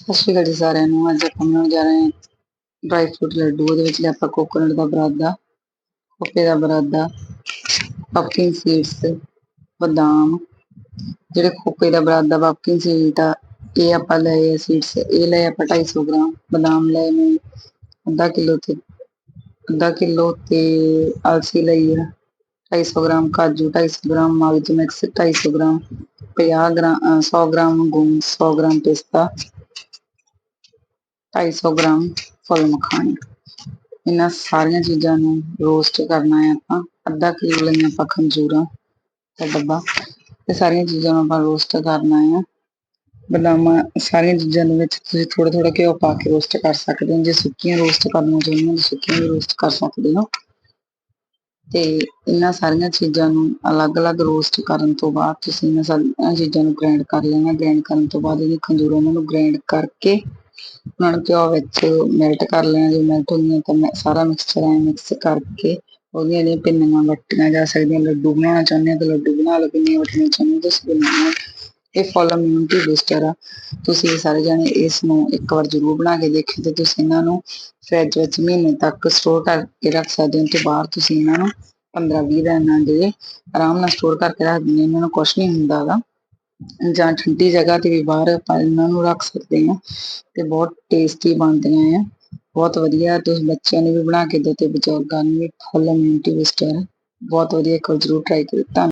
ਸਤਿ ਸ਼੍ਰੀ ਅਕਾਲ ਜੀ ਸਾਰਿਆਂ ਨੂੰ। ਅੱਜ ਆਪਾਂ ਬਣਾਉਣ ਜਾ ਰਹੇ ਹਾਂ ਡਰਾਈ ਫਰੂਟ ਲੱਡੂ। ਉਹਦੇ ਵਿੱਚ ਆਪਾਂ ਕੋਕੋਨਟ ਦਾ ਬਰਾਦਾ ਕੋਪੇ ਦਾ ਬਰਾਦਾ ਪਪਕਿਨ ਸੀਡਸ ਬਦਾਮ। ਜਿਹੜੇ ਖੋਪੇ ਦਾ ਬਰਾਦਾ ਪਪਕਿਨ ਸੀਡ ਆ ਇਹ ਆਪਾਂ ਲਏ ਸੀਡਸ ਇਹ ਲਏ ਆਪਾਂ 250 ਗ੍ਰਾਮ। ਬਦਾਮ ਲਏ ਨੇ, ਅੱਧਾ ਕਿਲੋ ਤੇ, ਅੱਧਾ ਕਿਲੋ ਤੇ ਅਲਸੀ ਲਈ ਆ। 250 ਗ੍ਰਾਮ ਕਾਜੂ 250 ਗ੍ਰਾਮ ਮਗਜ ਮਿਕਸ 250 ਗ੍ਰਾਮ 50 ਗ੍ਰਾਮ 100 ਗ੍ਰਾਮ ਗੂੰਦ 100 ਗ੍ਰਾਮ ਪਿਸਤਾ 250 ਗ੍ਰਾਮ ਫੁੱਲ ਮਖਾਣੇ। ਇਹਨਾਂ ਸਾਰੀਆਂ ਚੀਜ਼ਾਂ ਨੂੰ ਰੋਸਟ ਕਰਨਾ ਹੈ ਆਪਾਂ। ਅੱਧਾ ਕਿਲੋ ਲਈਆਂ ਆਪਾਂ ਖੰਜੂਰਾਂ ਦਾ ਡੱਬਾ। ਇਹ ਸਾਰੀਆਂ ਚੀਜ਼ਾਂ ਨੂੰ ਆਪਾਂ ਰੋਸਟ ਕਰਨਾ ਹੈ। ਬਦਾਮਾਂ ਸਾਰੀਆਂ ਚੀਜ਼ਾਂ ਦੇ ਵਿੱਚ ਤੁਸੀਂ ਥੋੜਾ ਥੋੜਾ ਘਿਓ ਪਾ ਕੇ ਰੋਸਟ ਕਰ ਸਕਦੇ ਹੋ। ਜੇ ਸੁੱਕੀਆਂ ਰੋਸਟ ਕਰਨਾ ਚਾਹੁੰਦੇ ਹੋ ਤਾਂ ਸੁੱਕੀਆਂ ਵੀ ਰੋਸਟ ਕਰ ਸਕਦੇ ਹੋ। ਤੇ ਇਹਨਾਂ ਸਾਰੀਆਂ ਚੀਜ਼ਾਂ ਨੂੰ ਅਲੱਗ-ਅਲੱਗ ਰੋਸਟ ਕਰਨ ਤੋਂ ਬਾਅਦ ਤੁਸੀਂ ਇਹਨਾਂ ਸਾਰੀਆਂ ਚੀਜ਼ਾਂ ਨੂੰ ਗ੍ਰਾਈਂਡ ਕਰ ਲੈਣਾ। ਗ੍ਰਾਈਂਡ ਕਰਨ ਤੋਂ ਬਾਅਦ ਇਹਦੀ ਖੰਜੂਰਾਂ ਨੂੰ ਗ੍ਰਾਈਂਡ ਕਰਕੇ ਉਹਨਾਂ ਨੂੰ ਘਿਓ ਵਿੱਚ ਮੈਲਟ ਕਰ ਲੈਣਾ ਜੇ ਮੈਲਟ ਹੋ ਤਾਂ ਮੈਂ ਸਾਰਾ ਮਿਕਸਚਰ ਐ ਮਿਕਸ ਕਰਕੇ ਉਹਦੀਆਂ ਜਿਹੜੀਆਂ ਪਿੰਨੀਆਂ ਵੱਟੀਆਂ ਜਾ ਸਕਦੀਆਂ, ਲੱਡੂ ਬਣਾਉਣਾ ਚਾਹੁੰਦੇ ਹੋ ਤਾਂ ਲੱਡੂ ਬਣਾ ਲਓ ਪਿੰਨੀਆਂ ਵੱਟਣੀਆਂ ਚਾਹੁੰਦੇ ਤੁਸੀਂ ਬਣਾ ਇਹ ਫੁੱਲ ਇਮਿਊਨਿਟੀ ਬੂਸਟਰ ਆ। ਤੁਸੀਂ ਸਾਰੇ ਜਾਣੇ ਇਸ ਨੂੰ ਇੱਕ ਵਾਰ ਜ਼ਰੂਰ ਬਣਾ ਕੇ ਦੇਖਿਓ ਤੇ ਤੁਸੀਂ ਇਹਨਾਂ ਨੂੰ ਫ੍ਰਿਜ ਵਿੱਚ ਮਹੀਨੇ ਤੱਕ ਸਟੋਰ ਕਰਕੇ ਰੱਖ ਸਕਦੇ ਹੋ ਤੇ ਬਾਹਰ ਤੁਸੀਂ ਇਹਨਾਂ ਨੂੰ 15-20 ਦਿਨਾਂ ਦੇ ਆਰਾਮ ਨਾਲ ਸਟੋਰ ਕਰਕੇ ਰੱਖ ਦਿੰਦੇ ਇਹਨਾਂ ਨੂੰ ਕੁਝ ਨਹੀਂ ਹੁੰਦਾ ਜਾਂ ਠੰਡੀ ਜਗ੍ਹਾ ਤੇ ਵੀ ਬਾਹਰ ਆਪਾਂ ਇਹਨਾਂ ਨੂੰ ਰੱਖ ਸਕਦੇ ਹਾਂ ਤੇ ਬਹੁਤ ਟੇਸਟੀ ਬਣਦੀਆਂ ਆ। ਬਹੁਤ ਵਧੀਆ, ਤੁਸੀਂ ਬੱਚਿਆਂ ਨੂੰ ਵੀ ਬਣਾ ਕੇ ਦਿਓ ਤੇ ਬਜ਼ੁਰਗਾਂ ਨੂੰ ਵੀ ਫੁੱਲ ਇਮਿਊਨਿਟੀ ਬੂਸਟਰ ਬਹੁਤ ਵਧੀਆ, ਇੱਕ ਵਾਰ ਜ਼ਰੂਰ ਟਰਾਈ ਕਰਿਓ। ਧੰਨ